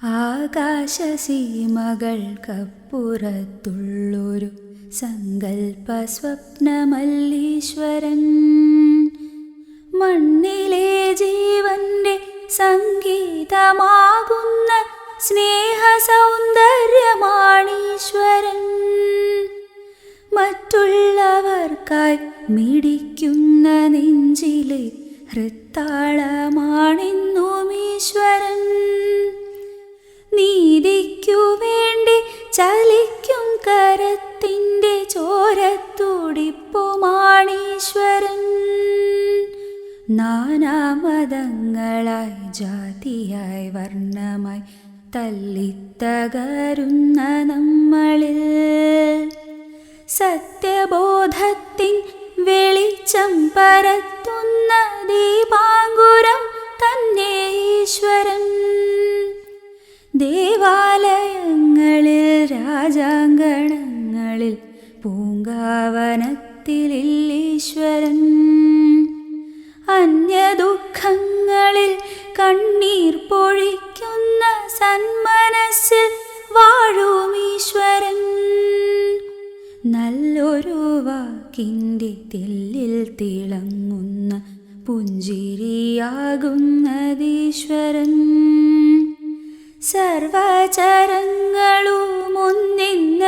ആകാശസീമകൾക്കപ്പുറത്തുള്ളൊരു സങ്കൽപ്പ സ്വപ്നമല്ലീശ്വരൻ മണ്ണിലെ ജീവന്റെ സംഗീതമാകുന്ന സ്നേഹ സൗന്ദര്യമാണീശ്വരൻ മറ്റുള്ളവർക്കായി മിടിക്കുന്ന നെഞ്ചിലെ ഹൃത്താളമാണെന്നും ചോരത്തുടിപ്പുമാണീശ്വരൻ നാനാമതങ്ങളായി ജാതിയായി വർണമായി തല്ലിത്തകരുന്ന നമ്മളിൽ. സത്യബോധത്തിൻ വെളിച്ചം പരത്തുന്ന പൂങ്കാവനത്തിലില്ലീശ്വരൻ. അന്യദുഃഖങ്ങളിൽ കണ്ണീർ പൊഴിക്കുന്ന സന്മനസ്സിൽ വാഴുമീശ്വരൻ. നല്ലൊരു വാക്കിന്റെ തെല്ലിൽ തിളങ്ങുന്ന പുഞ്ചിരിയാകുന്നതീശ്വരൻ. സർവചരങ്ങളും ഒന്നിന്ന